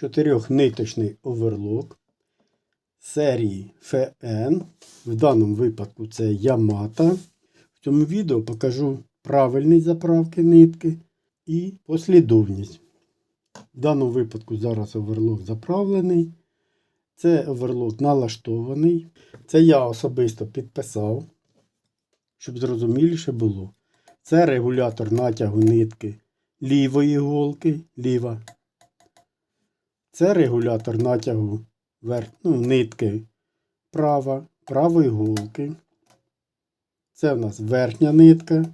чотирьохниточний оверлок серії FN. В даному випадку це Yamato. В цьому відео покажу правильність заправки нитки і послідовність. В даному випадку зараз оверлок заправлений. Це оверлок налаштований. Це я особисто підписав, щоб зрозуміліше було. Це регулятор натягу нитки лівої голки, ліва. Це регулятор натягу верх, ну, нитки права, правої голки. Це в нас верхня нитка.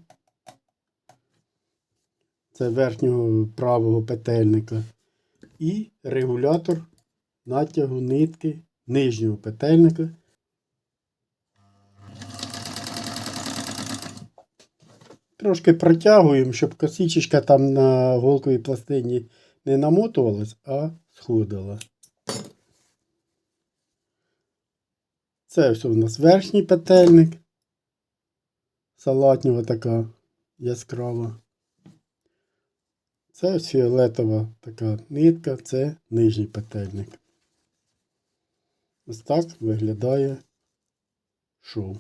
Це верхнього правого петельника. І регулятор натягу нитки нижнього петельника. Трошки протягуємо, щоб косичечка там на голковій пластині не намотувалась, а сходила. Це все у нас верхній петельник. Салатнього така яскрава. Це ось фіолетова така нитка, це нижній петельник. Ось так виглядає шоу.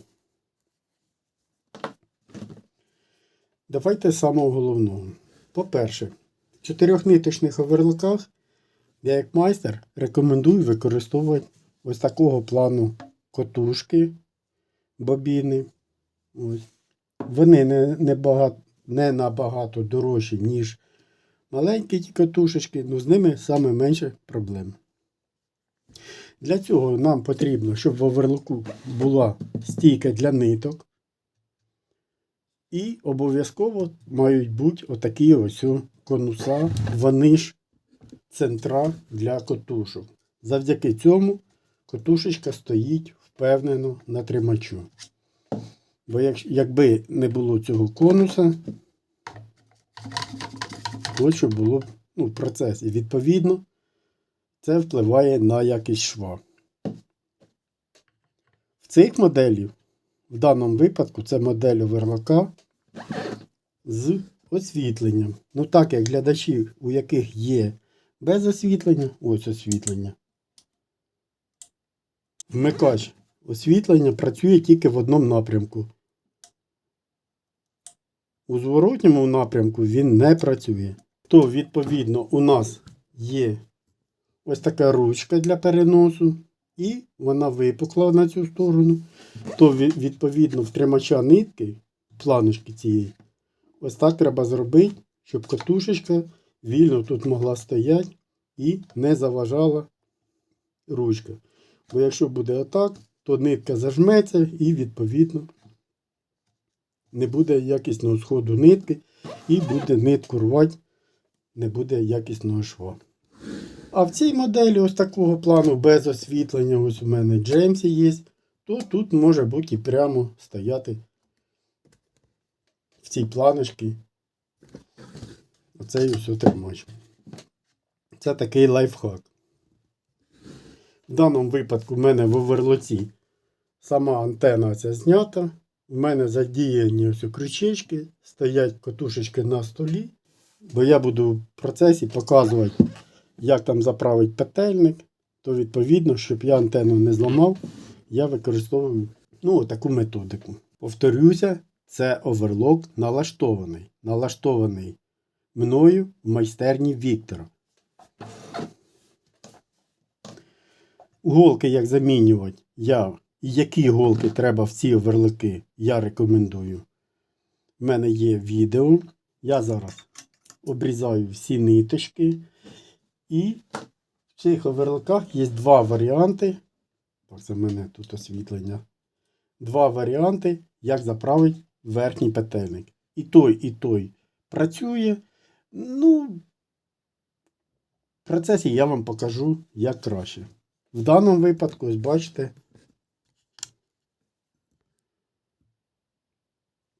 Давайте з самого головного. По-перше, в чотирьохниточних оверлоках я як майстер рекомендую використовувати ось такого плану котушки, бобіни. Ось. Вони не, не, багато, не набагато дорожчі, ніж маленькі ті катушечки, але з ними саме менше проблем. Для цього нам потрібно, щоб в оверлоку була стійка для ниток. І обов'язково мають бути отакі ось конуса, вони ж центра для котушок. Завдяки цьому котушечка стоїть впевнено на тримачу. Бо як, якби не було цього конуса, то що було б ну, в процесі. Відповідно, це впливає на якість шва. В цих моделів, в даному випадку, це модель оверлока з освітленням. Ну, так як глядачі, у яких є без освітлення, ось освітлення. Вмикач освітлення працює тільки в одному напрямку. У зворотньому напрямку він не працює. То, відповідно, у нас є ось така ручка для переносу, і вона випукла на цю сторону. То, відповідно, в тримача нитки, планочки цієї, ось так треба зробити, щоб катушечка вільно тут могла стояти і не заважала ручка. Бо якщо буде отак, то нитка зажметься і, відповідно, не буде якісного сходу нитки і буде нитку рвати, не буде якісного шва. А в цій моделі ось такого плану без освітлення, ось у мене Джеймсі є, то тут може бути і прямо стояти в цій планочці оцей ось тримач. Це такий лайфхак. В даному випадку в мене в оверлоці сама антена ця знята. В мене задіяні ось крючечки, стоять котушечки на столі. Бо я буду в процесі показувати, як там заправити петельник. То відповідно, щоб я антенну не зламав, я використовую ну, таку методику. Повторюся, це оверлок налаштований. Налаштований мною в майстерні Віктора. Голки як замінювати я. І які голки треба в ці оверлоки, я рекомендую. У мене є відео. Я зараз обрізаю всі ниточки. І в цих оверлоках є два варіанти. Так, це мене тут освітлення. Два варіанти, як заправити верхній петельник. І той, і той працює. Ну, в процесі я вам покажу, як краще. В даному випадку, ось бачите,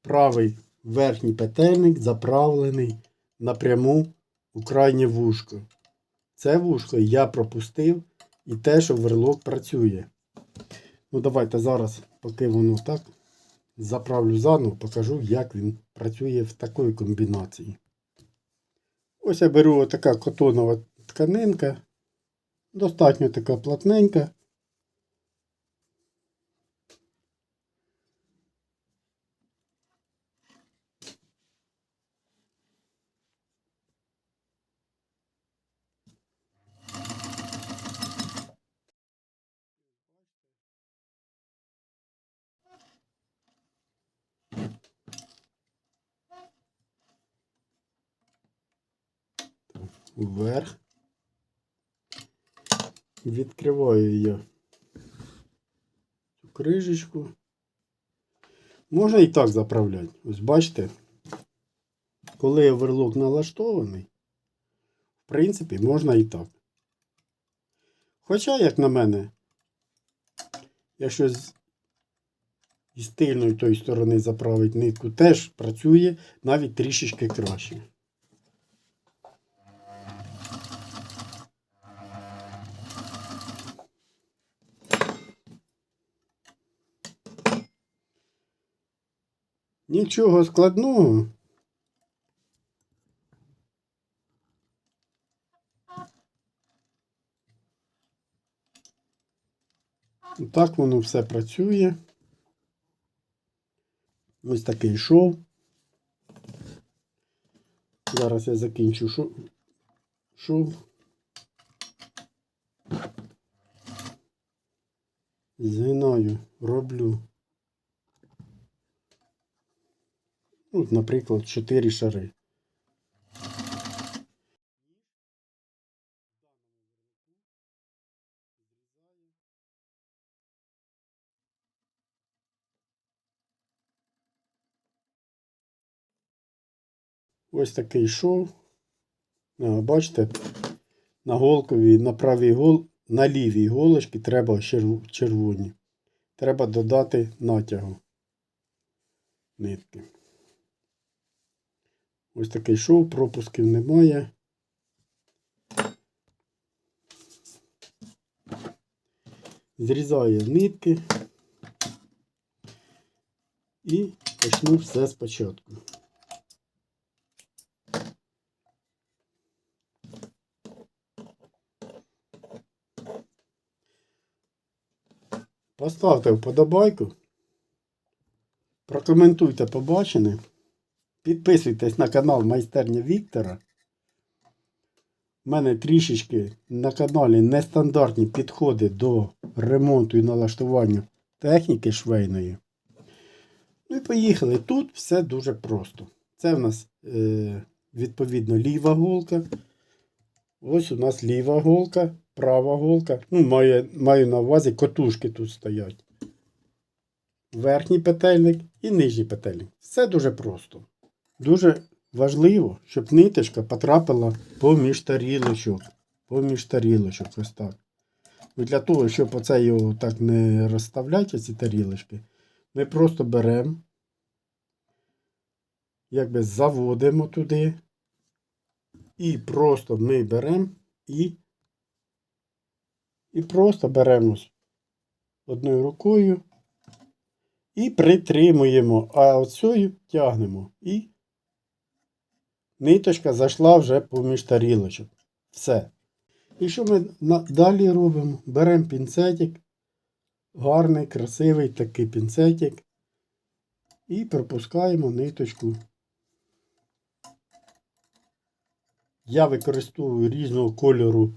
правий верхній петельник заправлений напряму у крайнє вушко. Це вушко я пропустив і те, що верлок працює. Ну, давайте зараз, поки воно так, заправлю заново, покажу, як він працює в такої комбінації. Ось я беру така котонова тканинка. Достатньо така плотненька. Вверх. Відкриваю я цю кришечку. Можна і так заправляти. Ось бачите, коли оверлок налаштований, в принципі, можна і так. Хоча, як на мене, якщо з із тильної тої сторони заправить нитку, теж працює навіть трішечки краще. Нічого складного. Так воно все працює. Ось такий шов. Зараз я закінчу шов. шов. Згинаю, роблю. Ну, наприклад, 4 шари. Ось такий шов. Бачите, на голковій, на правій гол, на лівій голочці треба червоні. Треба додати натягу нитки. Ось такий шов, пропусків немає. Зрізаю нитки і почну все спочатку. Поставте вподобайку, прокоментуйте побачене. Підписуйтесь на канал Майстерня Віктора. У мене трішечки на каналі нестандартні підходи до ремонту і налаштування техніки швейної. Ну і поїхали. Тут все дуже просто. Це в нас е, відповідно ліва голка. Ось у нас ліва голка, права голка. Ну, маю, маю на увазі котушки тут стоять. Верхній петельник і нижній петельник. Все дуже просто. Дуже важливо, щоб ниточка потрапила поміж тарілочок. Поміж тарілочок, ось так. І для того, щоб оце його так не розставляти, ці тарілочки, ми просто беремо, якби заводимо туди. І просто ми беремо і, і просто беремо одною рукою і притримуємо, а оцею тягнемо. І ниточка зайшла вже поміж тарілочок. Все. І що ми далі робимо? Беремо пінцетик, гарний, красивий такий пінцетик. І пропускаємо ниточку. Я використовую різного кольору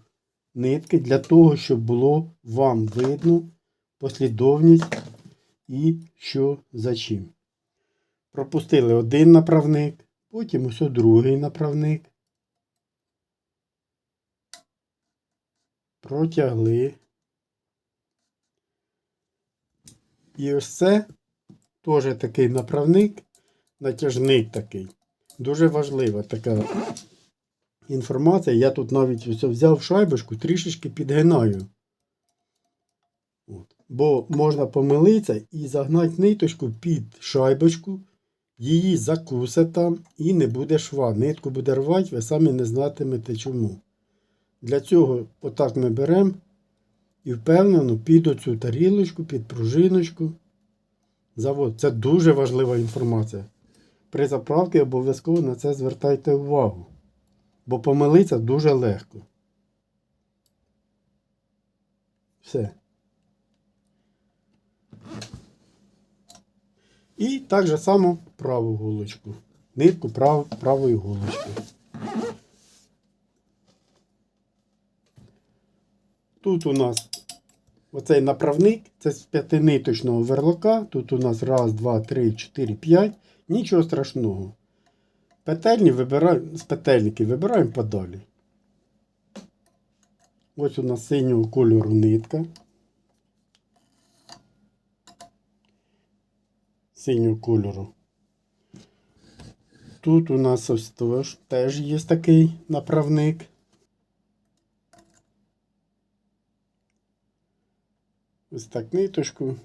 нитки для того, щоб було вам видно послідовність і що за чим. Пропустили один направник, потім ось другий направник. Протягли. І ось це теж такий направник, натяжник такий. Дуже важлива така інформація. Я тут навіть ось взяв шайбочку, трішечки підгинаю. От. Бо можна помилитися і загнати ниточку під шайбочку, її там і не буде шва. Нитку буде рвати, ви самі не знатимете чому. Для цього отак ми беремо і впевнено під оцю тарілочку, під пружиночку. Завод. Це дуже важлива інформація. При заправці обов'язково на це звертайте увагу. Бо помилитися дуже легко. Все. І так же само праву голочку. Нитку прав, правої голочки. Тут у нас оцей направник, це з п'ятиниточного верлока. Тут у нас раз, два, три, чотири, п'ять. Нічого страшного. Петельні вибираємо, з петельники вибираємо подалі. Ось у нас синього кольору нитка. Синього кольору. Тут у нас ось теж, є такий направник. Ось так ниточку.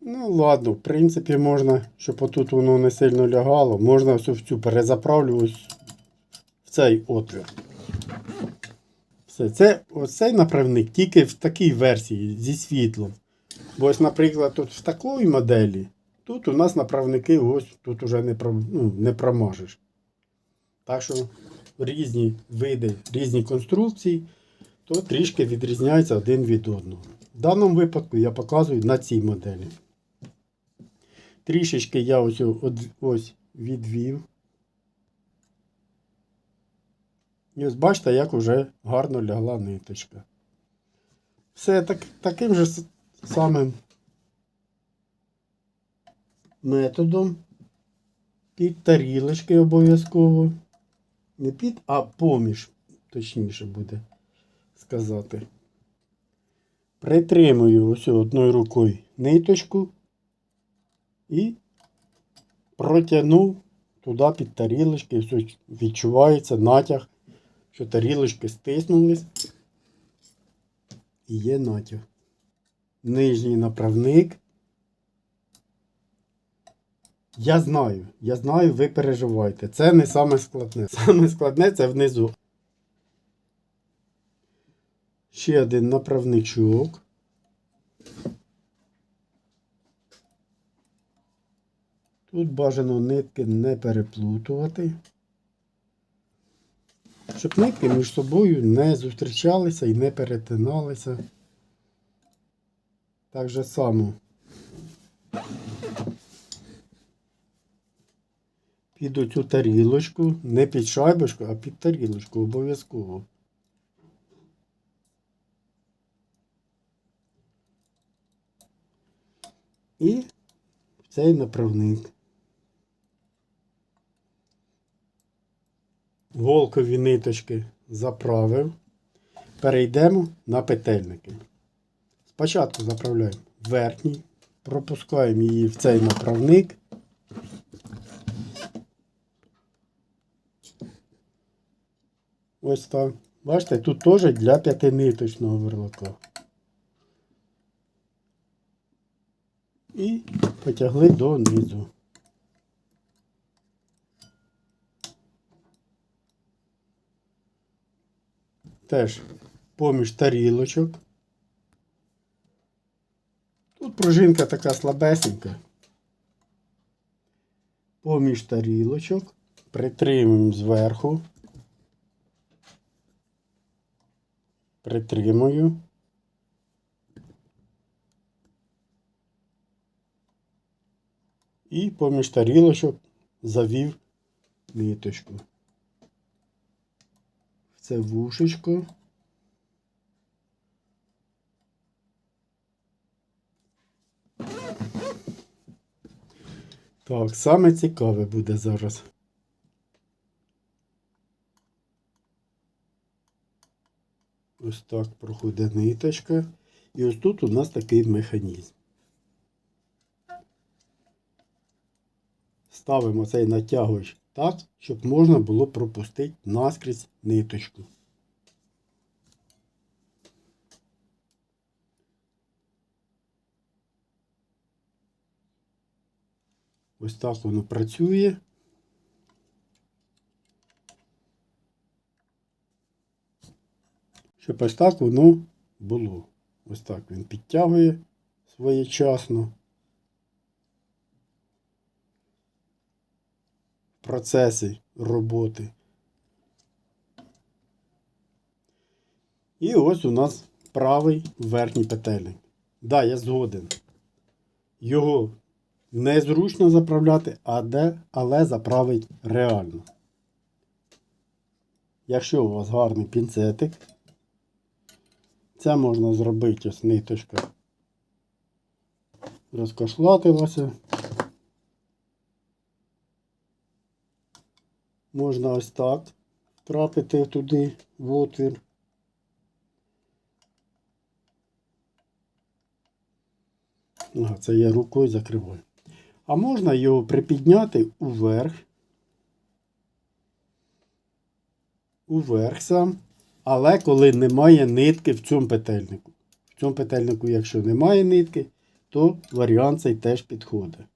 Ну, ладно, в принципі, можна, щоб отут воно не сильно лягало, можна ось в цю перезаправлю ось в цей отвір. Все, це оцей направник тільки в такій версії зі світлом. Бо ось, наприклад, тут в такої моделі, тут у нас направники ось тут уже не, ну, не промажеш. Так що різні види, різні конструкції, то трішки відрізняються один від одного. В даному випадку я показую на цій моделі. Трішечки я ось, ось відвів. І ось бачите, як вже гарно лягла ниточка. Все так, таким же самим методом під тарілочки обов'язково. Не під, а поміж, точніше буде сказати. Притримую ось одною рукою ниточку і протягнув туди під тарілочки. Ось відчувається натяг, що тарілочки стиснулись. І є натяг. Нижній направник. Я знаю, я знаю, ви переживаєте. Це не саме складне. Саме складне це внизу. Ще один направничок. Тут бажано нитки не переплутувати. Щоб нитки між собою не зустрічалися і не перетиналися. Так же само. Під оцю тарілочку, не під шайбочку, а під тарілочку обов'язково. І в цей направник. Голкові ниточки заправив. Перейдемо на петельники. Спочатку заправляємо верхній, пропускаємо її в цей направник. Ось так. Бачите, тут теж для п'ятиниточного верлака. І потягли донизу. Теж поміж тарілочок. Тут пружинка така слабесенька. Поміж тарілочок. Притримуємо зверху. Притримую. І поміж тарілочок завів ниточку. В це вушечко. Так, саме цікаве буде зараз. Ось так проходить ниточка. І ось тут у нас такий механізм. Ставимо цей натягувач так, щоб можна було пропустити наскрізь ниточку. Ось так воно працює. Щоб ось так воно було. Ось так він підтягує своєчасно. В процесі роботи. І ось у нас правий верхній петельник. Да, я згоден. Його незручно заправляти, а але заправить реально. Якщо у вас гарний пінцетик, це можна зробити ось ниточка розкошлатилася. Можна ось так трапити туди в отвір. Це я рукою закриваю. А можна його припідняти уверх. Уверх сам. Але коли немає нитки в цьому петельнику. В цьому петельнику, якщо немає нитки, то варіант цей теж підходить.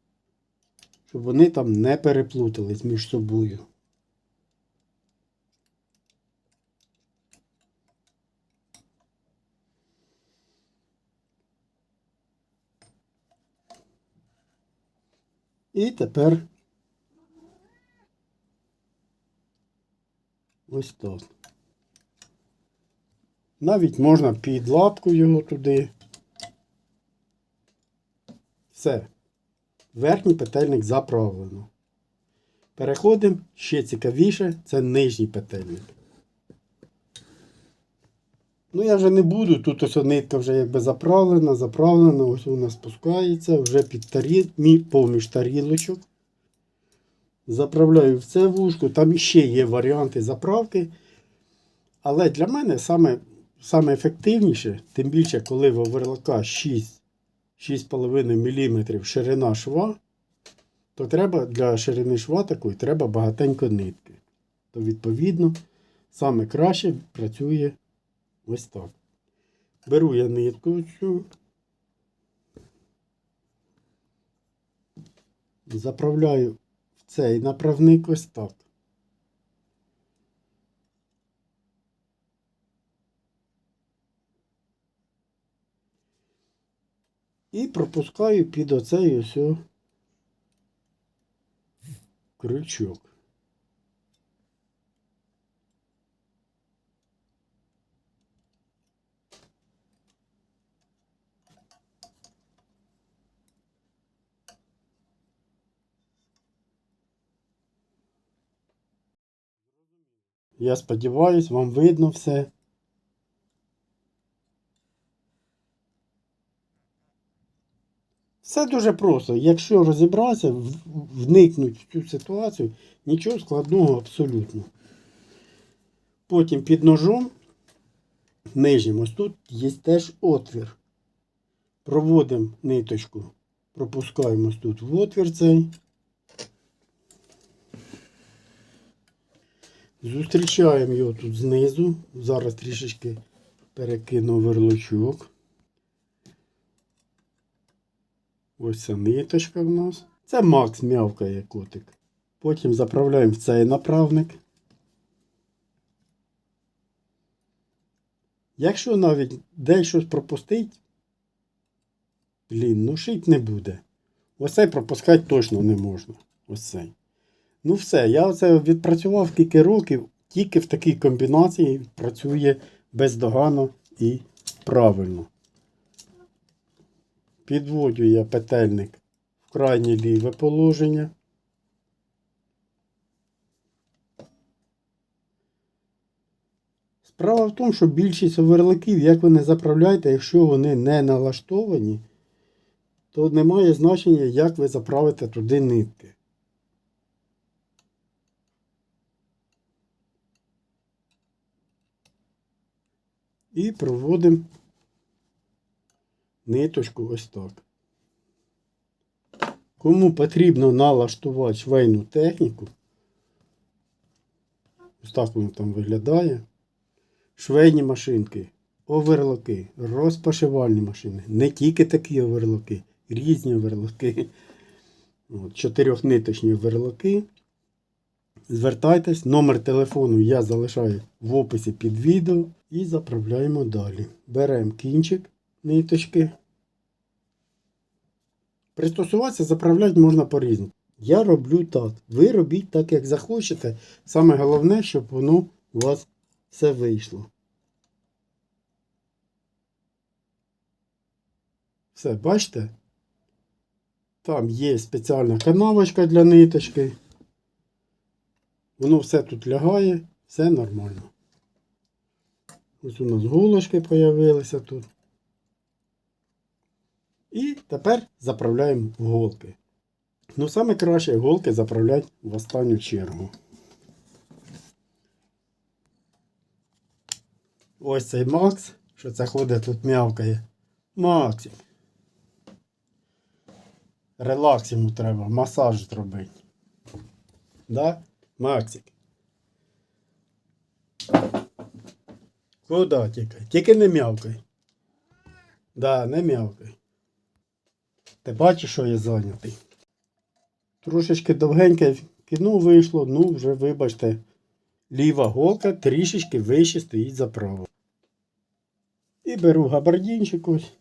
Щоб вони там не переплутались між собою. І тепер ось так. Навіть можна під лапку його туди. Все. Верхній петельник заправлено. Переходимо ще цікавіше, це нижній петельник. Ну, я вже не буду, тут ось нитка вже якби заправлена, заправлена, ось вона спускається, вже під тарі... мі- поміж тарілочок. Заправляю в це вушко, там ще є варіанти заправки. Але для мене саме, саме ефективніше, тим більше, коли в оверлока 6 6,5 мм ширина шва, то треба для ширини шва такої треба багатенько нитки. То, відповідно, саме краще працює ось так. Беру я нитку цю, заправляю в цей направник ось так. І пропускаю під оцей ось крючок. Я сподіваюсь, вам видно все. Все дуже просто. Якщо розібратися, вникнути в цю ситуацію, нічого складного абсолютно. Потім під ножом нижнім, ось тут є теж отвір. Проводимо ниточку, пропускаємо тут в отвір цей. Зустрічаємо його тут знизу. Зараз трішечки перекину верлочок. Ось ця ниточка в нас. Це Макс м'явкає котик. Потім заправляємо в цей направник. Якщо навіть десь щось пропустить, блін, ну шить не буде. Ось цей пропускати точно не можна. Ось цей. Ну все, я це відпрацював кілька років, тільки в такій комбінації працює бездоганно і правильно. Підводю я петельник в крайнє ліве положення. Справа в тому, що більшість оверликів, як ви не заправляєте, якщо вони не налаштовані, то немає значення, як ви заправите туди нитки. І проводимо ниточку ось так. Кому потрібно налаштувати швейну техніку, ось так воно там виглядає. Швейні машинки, оверлоки, розпашивальні машини. Не тільки такі оверлоки, різні оверлоки. От, чотирьохниточні оверлоки. Звертайтесь, номер телефону я залишаю в описі під відео і заправляємо далі. Беремо кінчик ниточки. Пристосуватися, заправляти можна по-різному. Я роблю так. Ви робіть так, як захочете. Саме головне, щоб воно у вас все вийшло. Все, бачите? Там є спеціальна канавочка для ниточки. Воно все тут лягає, все нормально. Ось у нас голочки з'явилися тут. І тепер заправляємо голки. Ну, саме краще голки заправляти в останню чергу. Ось цей Макс, що це ходить тут м'явкає. Максик. Релакс йому треба, масаж зробити. Да? Максик. Куда тікай? Тільки не м'явкай. Да, не м'явкай. Ти бачиш, що я зайнятий. Трошечки довгеньке кіно вийшло, ну вже вибачте. Ліва голка трішечки вище стоїть за праву. І беру габардінчик ось.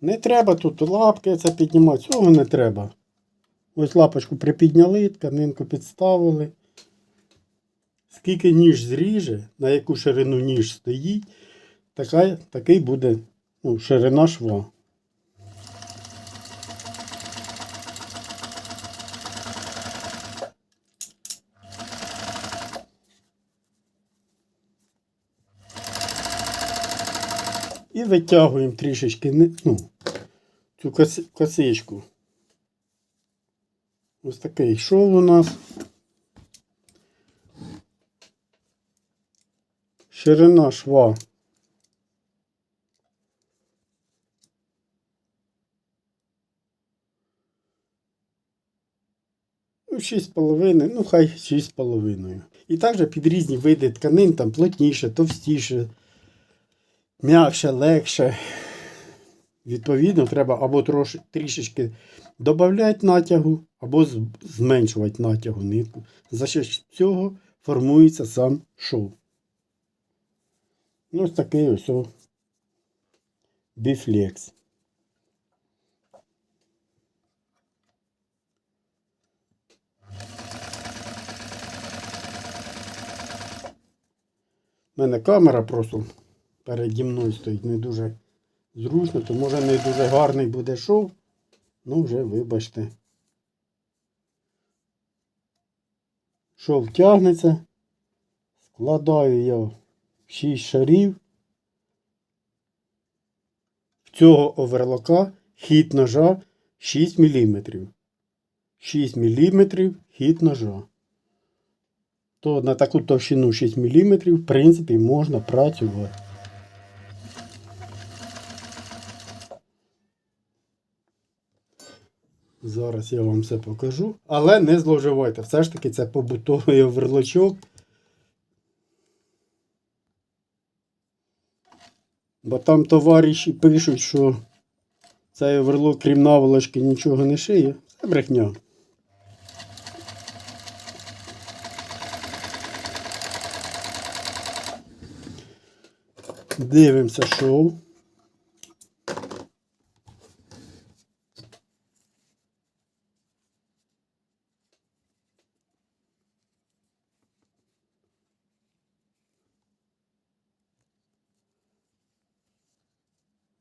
Не треба тут лапки це піднімати, цього не треба. Ось лапочку припідняли, тканинку підставили. Скільки ніж зріже, на яку ширину ніж стоїть, така, такий буде ну, ширина шва. І витягуємо трішечки ну, цю косичку. Ось такий шов у нас. Ширина шва. Ну, 6,5, ну хай 6,5. І також під різні види тканин, там плотніше, товстіше, м'якше, легше. Відповідно, треба або трош, трішечки додати натягу, або зменшувати натягу нитку. За що цього формується сам шов. Ну, ось такий ось о біфлекс. У мене камера просто переді мною стоїть не дуже зручно, то може не дуже гарний буде шов. Ну, вже вибачте. Шов тягнеться. Складаю я 6 шарів. В цього оверлока хід ножа 6 мм. 6 мм хід ножа. То на таку товщину 6 мм, в принципі, можна працювати. Зараз я вам все покажу. Але не зловживайте. Все ж таки це побутовий оверлочок. Бо там товариші пишуть, що цей оверлок, крім наволочки, нічого не шиє. Це брехня. Дивимося шоу.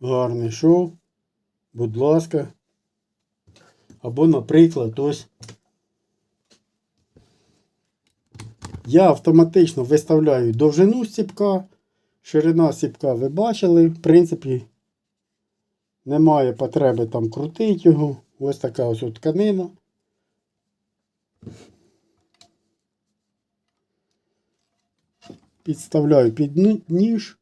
Гарний шов. Будь ласка. Або, наприклад, ось. Я автоматично виставляю довжину стіпка. Ширина стіпка ви бачили. В принципі, немає потреби там крутити його. Ось така ось тканина. Підставляю під ніж.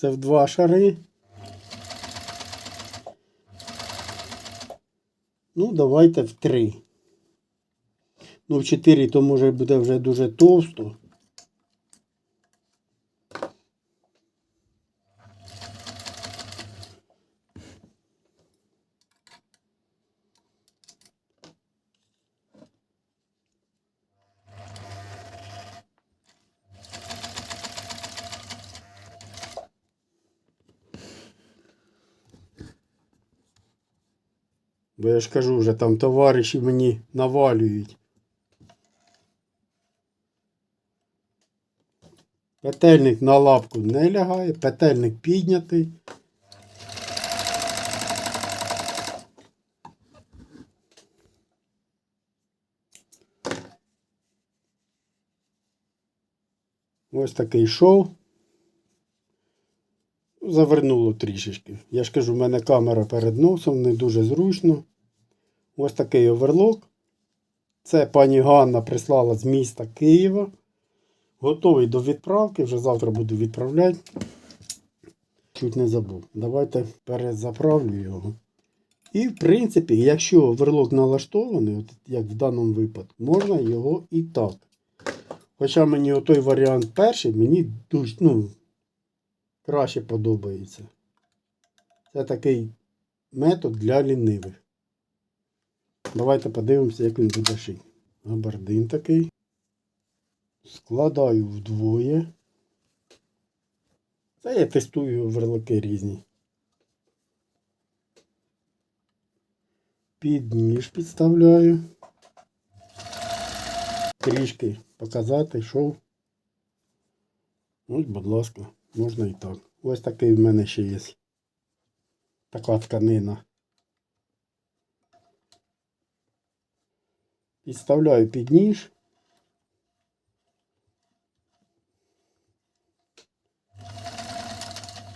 Це в два шари. Ну, давайте в три. Ну, в чотири то може буде вже дуже товсто. Я ж кажу, вже там товариші мені навалюють. Петельник на лапку не лягає, петельник піднятий. Ось такий шов. Завернуло трішечки. Я ж кажу, в мене камера перед носом, не дуже зручно. Ось такий оверлок. Це пані Ганна прислала з міста Києва. Готовий до відправки, вже завтра буду відправляти. Чуть не забув. Давайте перезаправлю його. І, в принципі, якщо оверлок налаштований, от як в даному випадку, можна його і так. Хоча мені отой варіант перший, мені дуже, ну, краще подобається. Це такий метод для лінивих. Давайте подивимося, як він буде шити. Габардин такий. Складаю вдвоє. Це я тестую верлики різні. Під ніж підставляю. Трішки показати, що. Ось, будь ласка, можна і так. Ось такий в мене ще є. Така тканина. Підставляю під ніж.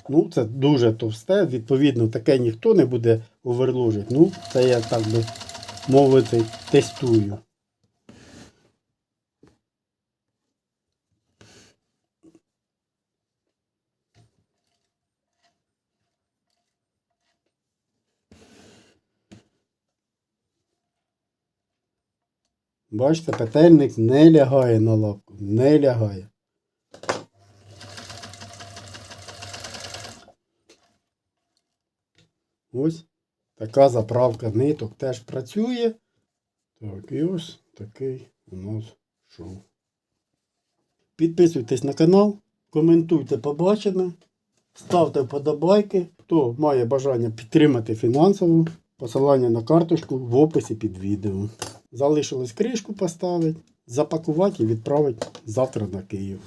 Ну, це дуже товсте, відповідно, таке ніхто не буде оверложити. Ну, це я так би мовити тестую. Бачите, петельник не лягає на лапку, не лягає. Ось така заправка ниток теж працює. Так, і ось такий у нас шов. Підписуйтесь на канал, коментуйте побачене, ставте вподобайки. Хто має бажання підтримати фінансово, посилання на карточку в описі під відео. Залишилось кришку поставити, запакувати і відправити завтра на Київ.